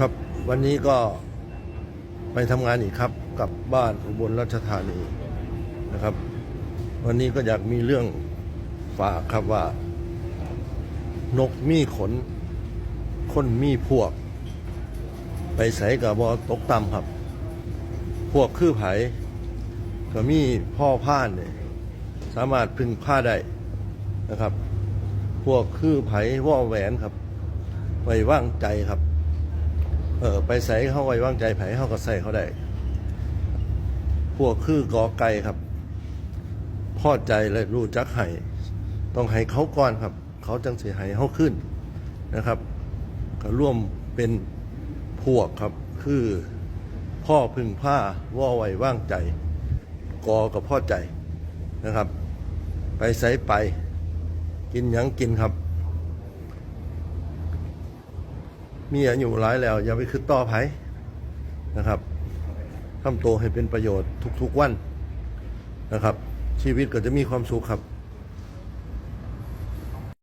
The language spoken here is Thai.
ครับวันนี้ก็ไปทำงานอีกครับกับบ้านอุบลราชธานีนะครับ วันนี้ก็อยากมีเรื่องฝากครับว่า นกมีขน คนมีพวก ไปใส่กับบอตกต่ำครับ พวกคือไผก็มีพ่อพ่านเนี่ยสามารถพึ่งผ้าได้นะครับ พวกคือไผว่อแหวนครับ ไว้ว่างใจครับ ออไปใส่เขาไว้วางใจไผเขาก็ใส่เขาได้ พวกคือกอไก่ครับ พอใจและรู้จักให้ต้องให้เขาก่อนครับ เขาจังสิให้เขาขึ้นนะครับ ก็ร่วมเป็นพวกครับ คือพ่อพึ่งผ้าว่าไว้ว่างใจ กอกับพ่อใจนะครับ ไปใส่ไป กินยังกินครับ มีอายุหลายแล้ว อย่าไปคิดต่อไผนะครับทำตัวให้เป็นประโยชน์ทุกๆวันนะครับ ชีวิตก็จะมีความสุขครับ